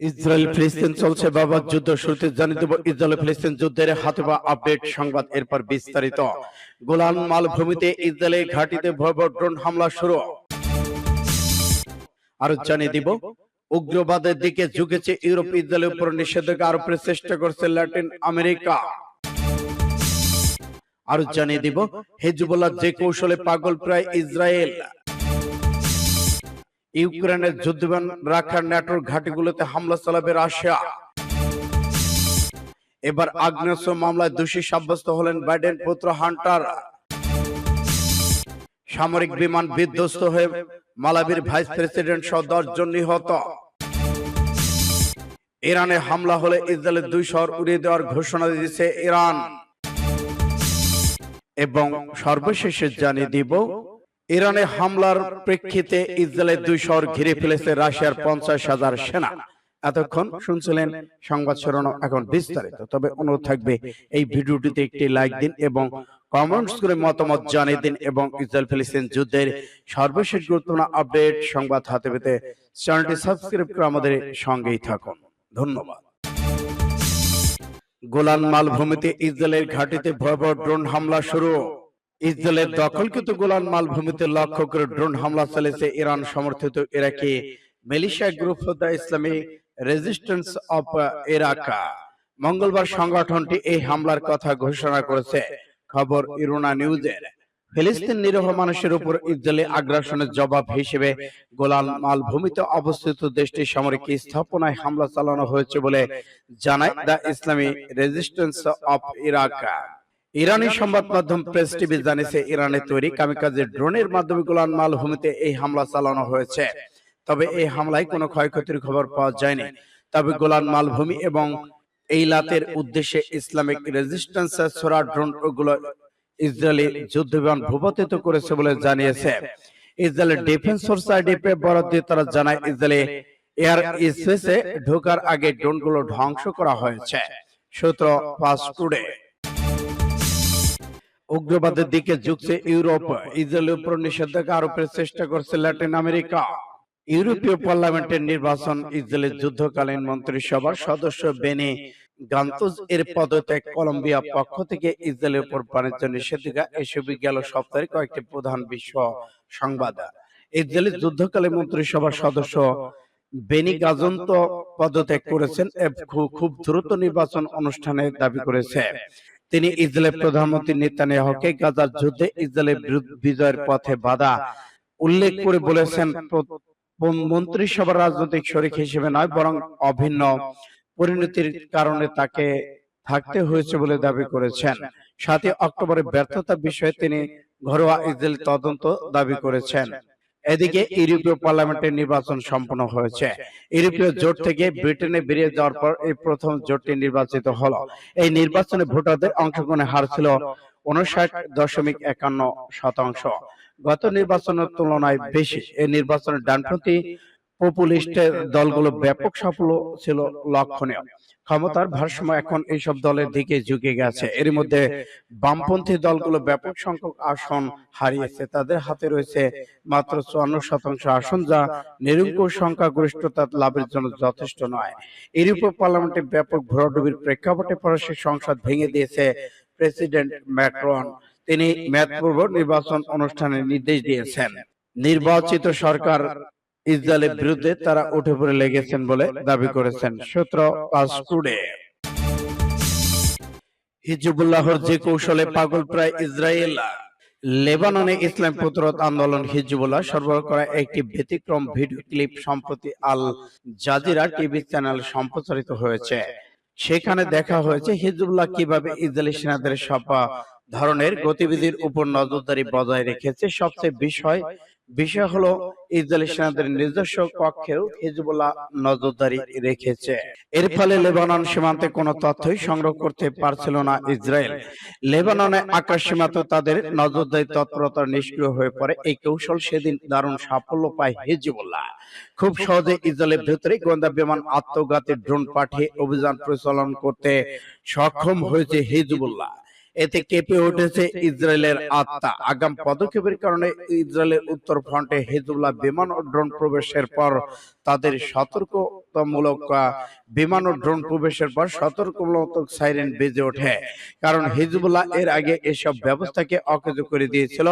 Israel ফিলিস্তিন চলছে বাবার যুদ্ধ শুরুতে জানিয়ে দেব ইসরায়েল ফিলিস্তিন যুদ্ধের হাতে বা আপডেট সংবাদ এরপর বিস্তারিত। গোলান মালভূমিতে ইসরায়েলের ঘাটিতে ভয়াবহ ড্রোন হামলা শুরু। আরও জানিয়ে দিব উগ্রবাদের দিকে ঝুঁকেছে ইউরোপ ইসরায়েলের উপর নিষেধাজ্ঞা আরোপের চেষ্টা করছে ল্যাটিন আমেরিকা আরও জানিয়ে দিব হেজবুল্লাহ যে কৌশলে পাগল প্রায় ইসরায়েল ইউক্রেনের যুদ্ধবিমান রাখার ন্যাটোর ঘাটিগুলোতে হামলা চালাবে রাশিয়া। এবার আগ্নেয়াস্ত্র মামলায় দোষী সাব্যস্ত হলেন বাইডেন পুত্র হান্টার। সামরিক বিমান বিধ্বস্ত হয়ে মালাবির ভাইস প্রেসিডেন্ট সহ দশ জন নিহত। ইরানে হামলা হলে ইসরায়েলের দুই শহর উড়িয়ে দেওয়ার ঘোষণা দিয়েছে ইরান। এবং সর্বশেষে জানিয়ে দিব ইরানে হামলার প্রেক্ষিতে ইসরায়েলের দুই শহর ঘিরে ফেলেছে রাশিয়ার পঞ্চাশ হাজার সেনা। এতক্ষণ শুনছিলেন সংবাদ শিরোনাম এখন বিস্তারিত। তবে অনুরোধ থাকবে, এই ভিডিওটিতে একটি লাইক দিন এবং কমেন্টস করে মতামত জানিয়ে দিন এবং ইসরায়েল ফিলিস্তিন যুদ্ধের সর্বশেষ গুরুত্বপূর্ণ আপডেট সংবাদ হাতে পেতে চ্যানেলটি সাবস্ক্রাইব করে আমাদের সঙ্গেই থাকুন। ধন্যবাদ। গোলান মালভূমিতে ইসরায়েলের ঘাটিতে ভয়াবহ ড্রোন হামলা শুরু। ইসরায়েলের দখলকৃত গোলান মালভূমিতে লক্ষ্য করে ড্রোন হামলা চালিয়েছে ইরান সমর্থিত Iraqi militia group of the Islami resistance of ইরাকা। মঙ্গলবার সংগঠনটি এই হামলার কথা ঘোষণা করেছে। খবর ইরোনা নিউজের। ফিলিস্তিন নিরীহ মানুষের উপর ইসরায়েলি আগ্রাসনের জবাব হিসেবে গোলান মালভূমিতে অবস্থিত দেশটির সামরিক স্থাপনায় হামলা চালানো হয়েছে বলে জানায় দ্য ইসলামী রেজিস্ট্যান্স অফ ইরাকা। ইরানি সংবাদ মাধ্যম প্রেস টিভি জানিয়েছে ইরানের তৈরি কামিকাজে ড্রোনের মাধ্যমে গোলান মালভূমিতে এই হামলা চালানো হয়েছে। তবে এই হামলায় কোনো ক্ষয়ক্ষতির খবর পাওয়া যায়নি। তবে গোলান মালভূমি এবং এই লাতের উদ্দেশ্যে ইসলামিক রেজিস্ট্যান্স ছোড়া ড্রোনগুলো ইসরায়েলি যুদ্ধ বিমান ভূপাতিত করেছে বলে জানিয়েছে। ইসরায়েলের ডিফেন্স সোসাইটি বরাদ্দ দিয়ে তারা জানায় ইসরায়েলি এয়ার স্পেসে ঢোকার আগে ড্রোনগুলো ধ্বংস করা হয়েছে সূত্র ফাস্ট টুডে উগ্রবাদের দিকে ঝুঁকছে ইউরোপ। ইসরায়েলের উপর নিষেধাজ্ঞা আরোপের চেষ্টা করছে ল্যাটিন আমেরিকা। ইউরোপীয় পার্লামেন্টের নির্বাচন ইসরায়েলের যুদ্ধকালীন মন্ত্রিসভার সদস্য বেনি গান্তুজ এর পদত্যাগ কলম্বিয়া পক্ষ থেকে ইসরায়েলের উপর বাণিজ্য নিষেধাজ্ঞা এসবই গেল সপ্তাহে কয়েকটি প্রধান বিশ্ব সংবাদ। ইসরায়েলের যুদ্ধকালীন মন্ত্রিসভার সদস্য বেনি গাজন্ত পদত্যাগ করেছেন খুব দ্রুত নির্বাচন অনুষ্ঠানে দাবি করেছে তিনি ইসরায়েলের প্রধানমন্ত্রী নেতানিয়াহুকে গাজার যুদ্ধে ইসরায়েলের বিজয়ের পথে বাধা। উল্লেখ করে বলেছেন মন্ত্রিসভার রাজনৈতিক শরিক হিসেবে নয় বরং অভিন্ন পরিণতির কারণে তাকে থাকতে হয়েছে বলে দাবি করেছেন। সাতই অক্টোবরের ব্যর্থতা বিষয়ে তিনি ঘরোয়া ইসরায়েল তদন্ত দাবি করেছেন। এদিকে ইউরোপীয় পার্লামেন্টের নির্বাচন সম্পন্ন হয়েছে। ইউরোপীয় জোট থেকে ব্রিটেনে বেরিয়ে যাওয়ার পর এই প্রথম জোটটি নির্বাচিত হলো। এই নির্বাচনে ভোটারদের অংশগ্রহণের হার ছিল উনষাট দশমিক একান্ন শতাংশ। গত নির্বাচনের তুলনায় বেশি। এই নির্বাচনে ডানপন্থী পপুলিস্ট দলগুলো ব্যাপক সাফল্য ছিল লক্ষণীয়। ক্ষমতার ভারসাম্য এখন এইসব দলের দিকে ঝুঁকে গেছে। এর মধ্যে বামপন্থী দলগুলো ব্যাপক সংখ্যক আসন হারিয়েছে। তাদের হাতে রয়েছে মাত্র চুয়ান্ন শতাংশ আসন যা নিরঙ্কুশ সংখ্যাগরিষ্ঠতা লাভের জন্য যথেষ্ট নয়। ইউরোপীয় পার্লামেন্টে ব্যাপক ভরাডুবির প্রেক্ষাপটে ফরাসি সংসদ ভেঙে দিয়েছে প্রেসিডেন্ট ম্যাক্রন। তিনি মেয়াদপূর্ব নির্বাচন অনুষ্ঠানের নির্দেশ দিয়েছেন। নির্বাচিত সরকার ইসরায়েলের বিরুদ্ধে তারা উঠে পড়ে লেগেছেন বলে দাবি করেছেন। সূত্র পাস টুডে। হিজবুল্লাহর যে কৌশলে পাগল প্রায় ইসরায়েল লেবাননে ইসলাম প্রতিরোধ আন্দোলন হিজবুল্লাহ সরবরাহ করা একটি ব্যতিক্রম ভিডিও ক্লিপ সম্প্রতি আল জাজিরা টিভি চ্যানেল সম্প্রচারিত হয়েছে। সেখানে দেখা হয়েছে হিজবুল্লাহ কীভাবে ইসরায়েলি সেনাদের সব ধরনের গতিবিধির উপর নজরদারি বজায় রেখেছে। সবচেয়ে বিষয় বিষয় হলো ইসরায়েলি সেনাদের নিজস্ব কক্ষেও হিজবুল্লাহ নজরদারি রেখেছে। এর ফলে লেবানন সীমান্তে কোনো তথ্যই সংগ্রহ করতে পারছিল না ইসরায়েল। লেবাননে আকাশ সীমাতে তাদের নজরদারি তৎপরতা নিষ্ক্রিয় হয়ে পড়ে। এই কৌশল সেদিন দারুণ সাফল্য পায় হিজবুল্লাহ। খুব সহজে ইসরায়েলের ভেতরে গোয়েন্দা বিমান আত্মঘাতী ড্রোন পাঠিয়ে অভিযান পরিচালনা করতে সক্ষম হয়েছে হিজবুল্লাহ। এতে কেঁপে উঠেছে ইসরায়েলের আত্মা। আগাম পদক্ষেপের কারণে ইসরায়েলের উত্তর ফ্রন্টে হিজবুল্লাহ বিমান ও ড্রোন প্রবেশের পর তাদের সতর্ক সতর্কতামূলক বিমান ও ড্রোন প্রবেশের পর সতর্কমূলক সাইরেন বেজে ওঠে। কারণ হিজবুল্লাহ এর আগে এসব ব্যবস্থাকে অকেজ করে দিয়েছিল।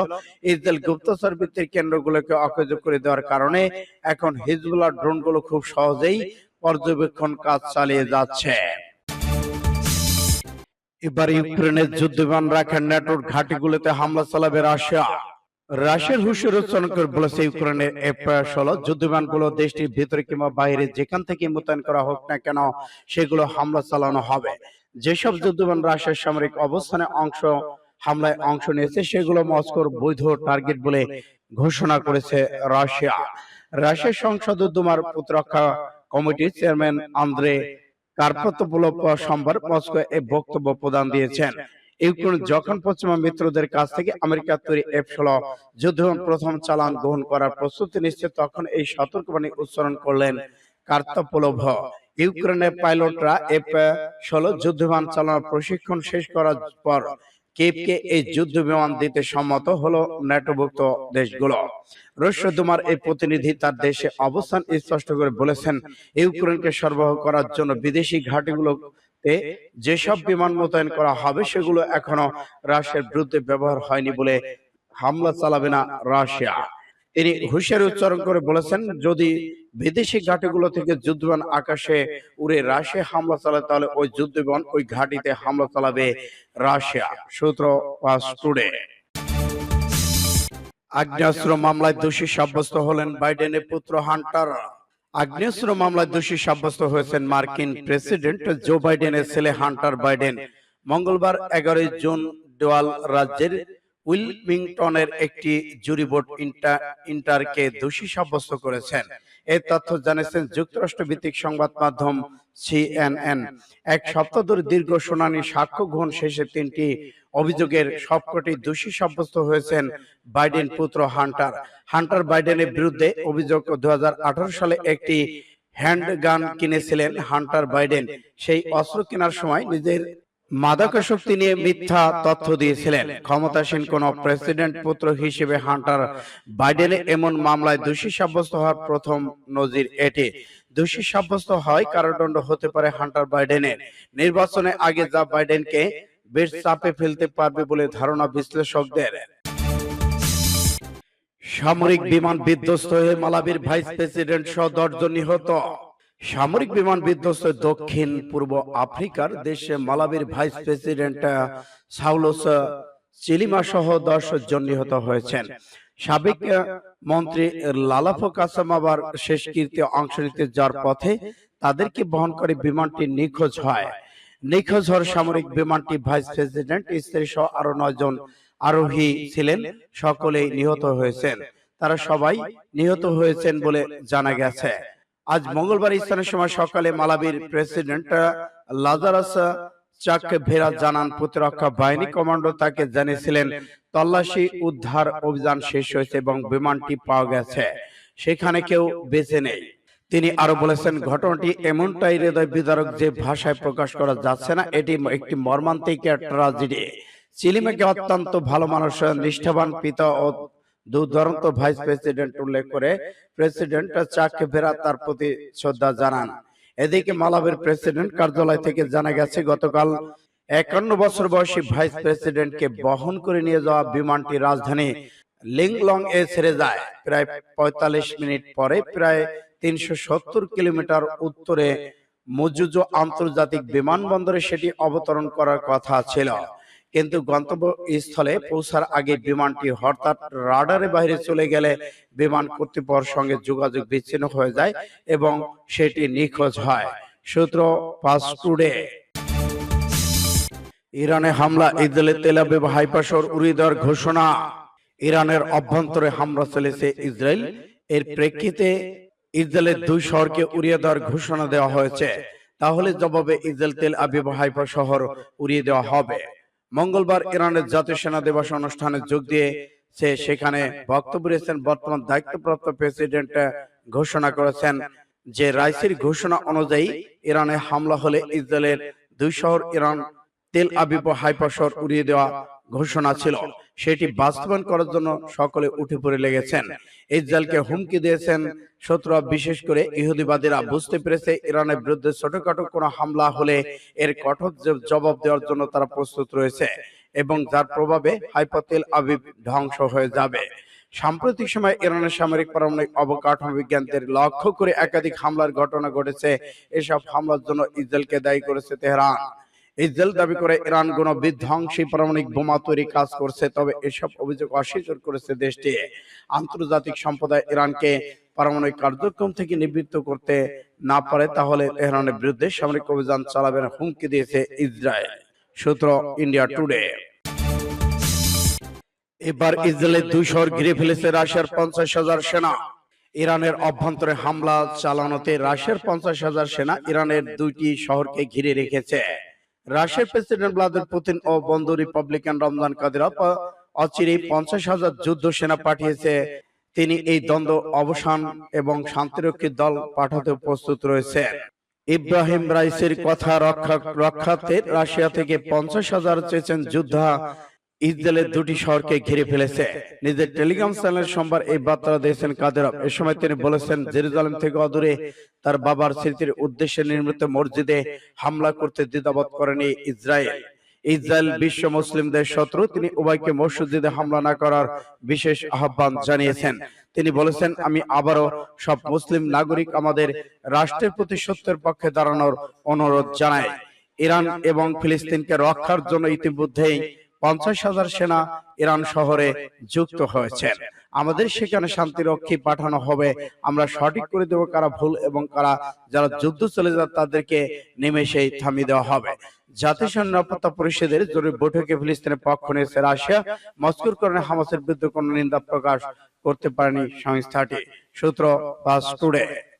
ইসরায়েল গুপ্তচর ভিত্তিক কেন্দ্রগুলোকে অকেজ করে দেওয়ার কারণে এখন হিজবুল্লাহ ড্রোনগুলো খুব সহজেই পর্যবেক্ষণ কাজ চালিয়ে যাচ্ছে। এবার ইউক্রেনের যুদ্ধ বিমান রাখার নেটওয়ার্ক ঘাটিগুলোতে হামলা চালাবে রাশিয়া। রাশিয়ার হুশিয়ার উচ্চারণ বলেছে ইউক্রেনের এ প্রয়াস হলো যুদ্ধ বিমানগুলো দেশটির ভিতরে কিংবা বাইরে যেখান থেকে মোতায়েন করা হোক না কেন, সেগুলো হামলা চালানো হবে। যেসব যুদ্ধ বিমান রাশিয়ার সামরিক অবস্থানে অংশ, হামলায় অংশ নিয়েছে, সেগুলো মস্কোর বৈধ টার্গেট বলে ঘোষণা করেছে রাশিয়া। রাশিয়ার সংসদ উদ্যমার প্রতিরক্ষা কমিটির চেয়ারম্যান আন্দ্রে কার্পতোপোলো সোমবার মস্কো এ বক্তব্য প্রদান দিয়েছেন। ইউক্রেন যখন পশ্চিমা মিত্রদের কাছ থেকে আমেরিকার তৈরি এফ ষোলো যুদ্ধ প্রথম চালান গ্রহণ করার প্রস্তুতি নিচ্ছে তখন এই সতর্কবাণী উচ্চারণ করলেন কার্তাপোলোভ। ইউক্রেনের পাইলটরা এফ ষোলো যুদ্ধবান চালানোর প্রশিক্ষণ শেষ করার পর কেপকে এই যুদ্ধ বিমান দিতে সম্মত হলো ন্যাটোভুক্ত দেশগুলো। রুশ দুমার এই প্রতিনিধি তার দেশে অবস্থান স্পষ্ট করে বলেছেন, ইউক্রেনকে সরবরাহ করার জন্য বিদেশি ঘাটিগুলোতে যেসব বিমান মোতায়েন করা হবে সেগুলো এখনও রাশিয়ার বিরুদ্ধে ব্যবহার হয়নি বলে হামলা চালাবে না রাশিয়া। তিনি হুঁশিয়ারি উচ্চারণ করে বলেছেন, যদি বিদেশি ঘাটিগুলো থেকে যুদ্ধবিমান আকাশে উড়ে রাশিয়া হামলা চালায় তাহলে ওই যুদ্ধবিমান ওই ঘাটিতে হামলা চালাবে রাশিয়া। সূত্র পাস টুডে। আগ্নেয়াস্ত্র মামলায় দোষী সাব্যস্ত হলেন বাইডেনের পুত্র হান্টার। আগ্নেয়াস্ত্র মামলায় দোষী সাব্যস্ত হয়েছেন মার্কিন প্রেসিডেন্ট জো বাইডেনের ছেলে হান্টার বাইডেন। মঙ্গলবার এগারোই জুন ডোয়াল রাজ্যের উইলমিংটনের একটি জুরি বোর্ড ইন্টারকে দোষী সাব্যস্ত করেছেন। এই তথ্য জানিয়েছেন যুক্তরাষ্ট্র ভিত্তিক সংবাদ মাধ্যম সিএনএন। এক সপ্তাহ ধরে দীর্ঘ শুনানি, সাক্ষ্য গ্রহণ শেষে তিনটি অভিযোগের সবকটি দোষী সাব্যস্ত হয়েছেন বাইডেন পুত্র হান্টার। হান্টার বাইডেনের বিরুদ্ধে অভিযোগ দু হাজার আঠারো সালে একটি হ্যান্ডগান কিনেছিলেন হান্টার বাইডেন। সেই অস্ত্র কেনার সময় নিজের মাদকাসক্তি নিয়ে মিথ্যা তথ্য দিয়েছিলেন। ক্ষমতাসীন কোন প্রেসিডেন্ট পুত্র হিসেবে হান্টার বাইডেনের এমন মামলায় দোষী সাব্যস্ত হওয়ার প্রথম নজির এটি। দোষী সাব্যস্ত হয় কারাদণ্ড হতে পারে হান্টার বাইডেনের নির্বাচনে আগে যা বাইডেনকে বেশ চাপে ফেলতে পারবে বলে ধারণা বিশ্লেষকদের। সামরিক বিমান বিধ্বস্ত হয়ে মালাবির ভাইস প্রেসিডেন্ট সহ দশজন নিহত। সামরিক বিমান বিধ্বস্ত দক্ষিণ পূর্ব আফ্রিকার দেশে মালাবির ভাইস প্রেসিডেন্ট সাউলস চিলিমা সহ দশ জন নিহত হয়েছেন। সাবেক মন্ত্রী লালাফো কাসাম আবার শেষ কীর্তি অংশ নিতে যাওয়ার পথে তাদেরকে বহন করে বিমানটি নিখোঁজ হয়। নিখোঁজ হওয়ার সামরিক বিমানটি ভাইস প্রেসিডেন্ট স্ত্রী সহ আরও নয় জন আরোহী ছিলেন। সকলেই নিহত হয়েছেন। তারা সবাই নিহত হয়েছেন বলে জানা গেছে আজ মঙ্গলবার স্থানীয় সময় সকালে মালাবির প্রেসিডেন্ট লাজারাস চাক ভেরা জানান প্রতিরক্ষা বাহিনী কমান্ডো তাকে জানিয়েছিলেন তল্লাশি উদ্ধার অভিযান শেষ হয়েছে এবং বিমানটি পাওয়া গেছে। সেখানে কেউ বেঁচে নেই। তিনি আরও বলেছেন ঘটনাটি এমনটাই হৃদয় বিদারক যে ভাষায় প্রকাশ করা যাচ্ছে না এটি একটি মর্মান্তিক ট্রাজেডি চিলিমেকে অত্যন্ত ভালো মানুষ নিষ্ঠাবান পিতা ও দুর্দান্ত ভাইস প্রেসিডেন্ট উল্লেখ করে প্রেসিডেন্ট চাককে ভেরা তার প্রতি শ্রদ্ধা জানান। এদিকে মালাবের প্রেসিডেন্ট কার্যালয় থেকে জানা গেছে, গতকাল একান্ন বছর বয়সী ভাইস প্রেসিডেন্টকে বহন করে নিয়ে যাওয়া বিমানটি রাজধানী লিংলং এ ছেড়ে যায়। প্রায় পঁয়তাল্লিশ মিনিট পরে প্রায় তিনশো সত্তর কিলোমিটার উত্তরে মজুজো আন্তর্জাতিক বিমানবন্দরে সেটি অবতরণ করার কথা ছিল। কিন্তু গন্তব্য স্থলে পৌঁছার আগে বিমানটি হঠাৎ রাডারের বাইরে চলে গেলে বিমান কর্তৃপক্ষের সঙ্গে যোগাযোগ বিচ্ছিন্ন হয়ে যায় এবং সেটি নিখোঁজ হয়। সূত্র পাস টুডে। ইরানে হামলা ইসরায়েলের তেল আবিব হাইপাশর উড়িয়ে দেওয়ার ঘোষণা। ইরানের অভ্যন্তরে হামলা চলেছে ইসরায়েল। এর প্রেক্ষিতে ইসরায়েলের দুই শহরকে উড়িয়ে দেওয়ার ঘোষণা দেওয়া হয়েছে। তাহলে জবাবে ইসরায়েল তেল আবিব হাইফা শহর উড়িয়ে দেওয়া হবে। মঙ্গলবার ইরানের জাতীয় সেনা দিবস অনুষ্ঠানে যোগ দিয়ে সে সেখানে বক্তব্য দিয়েছেন বর্তমান দায়িত্বপ্রাপ্ত প্রেসিডেন্ট ঘোষণা করেছেন যে রাইসির ঘোষণা অনুযায়ী ইরানে হামলা হলে ইসরায়েলের দুই শহর ইরান তেল আবিব শহর উড়িয়ে দেওয়া ঘোষণা ছিল সেটি বাস্তবায়ন করার জন্য সকলে উঠে পড়ে লেগেছেন। ইসরায়েলকে হুমকি দিয়েছেন শত্রুরা বিশেষ করে ইহুদিবাদীরা। বুঝতে পেরেছে ইরানের বিরুদ্ধে ছোটখাটো কোনো হামলা হলে এর কঠোর জবাব দেওয়ার জন্য তারা প্রস্তুত রয়েছে এবং যার প্রভাবে হাইপাতেল আবিব ধ্বংস হয়ে যাবে। সাম্প্রতিক সময় ইরানের সামরিক পারমাণবিক অবকাঠামো বিজ্ঞানদের লক্ষ্য করে একাধিক হামলার ঘটনা ঘটেছে। এসব হামলার জন্য ইসরায়েলকে দায়ী করেছে তেহরান। ইসরায়েল দাবি করে ইরান কোন বিধ্বংসী পারমাণবিক বোমা তৈরি কাজ করছে তবে এসব অভিযোগ অস্বীকার করেছে দেশটি। আন্তর্জাতিক সম্প্রদায় ইরানকে পারমাণবিক কার্যক্রম থেকে নিবৃত্ত করতে না পারে তাহলে তেহরানের বিরুদ্ধে সামরিক অভিযান চালাবেন হুমকি দিয়েছে ইসরায়েল। সূত্র ইন্ডিয়া টুডে। এবার ইসরায়েলের দুই শহর ঘিরে ফেলেছে রাশিয়ার পঞ্চাশ হাজার সেনা। ইরানের অভ্যন্তরে হামলা চালানোতে রাশিয়ার পঞ্চাশ হাজার সেনা ইরানের দুইটি শহরকে ঘিরে রেখেছে রাশিয়ার প্রেসিডেন্ট ভ্লাদিমির পুতিন ও বন্ধু রিপাবলিকান রমজান কাদিরভ অচিরেই পঞ্চাশ হাজার যুদ্ধ সেনা পাঠিয়েছে। তিনি এই দ্বন্দ্ব অবসান এবং শান্তিরক্ষী দল পাঠাতে প্রস্তুত রয়েছে। ইব্রাহিম রাইসের কথা রক্ষা রক্ষার্থে রাশিয়া থেকে পঞ্চাশ হাজার চেচেন যোদ্ধা। ইসরায়েলের দুটি শহরকে ঘিরে ফেলেছে। নিজের টেলিগ্রাম চ্যানেল সোমবার এই বার্তা দিয়েছেন কাদেরব এ সময় তিনি বলেছেন জেরুজালেম থেকে অদূরে তার বাবার স্মৃতির উদ্দেশ্যে নির্মিত মসজিদে হামলা করতে দ্বিধাবোধ করেনি ইসরায়েল। ইসরায়েল বিশ্ব মুসলিমদের শত্রু। তিনি উভয়কে মসজিদে হামলা না করার বিশেষ আহ্বান জানিয়েছেন। তিনি বলেছেন, আমি আবারও সব মুসলিম নাগরিক আমাদের রাষ্ট্রের প্রতি সত্যের পক্ষে দাঁড়ানোর অনুরোধ জানায় ইরান এবং ফিলিস্তিনকে রক্ষার জন্য ইতিমধ্যেই পঞ্চাশ হাজার সেনা ইরান শহরে যুক্ত হয়েছে। আমাদের সেখানে শান্তিরক্ষী পাঠানো হবে। আমরা সঠিক করে দেব কারা ভুল এবং কারা যারা যুদ্ধ চলে যায় তাদেরকে নিমেষেই থামিয়ে দেওয়া হবে। জাতিসংঘ নিরাপত্তা পরিষদের জরুরি বৈঠকে ফিলিস্তিনের পক্ষ নিয়েছে রাশিয়া। মস্কোর কারণে হামাসের বিরুদ্ধে কোনো নিন্দা প্রকাশ করতে পারেনি সংস্থাটি। সূত্র পাস টুডে।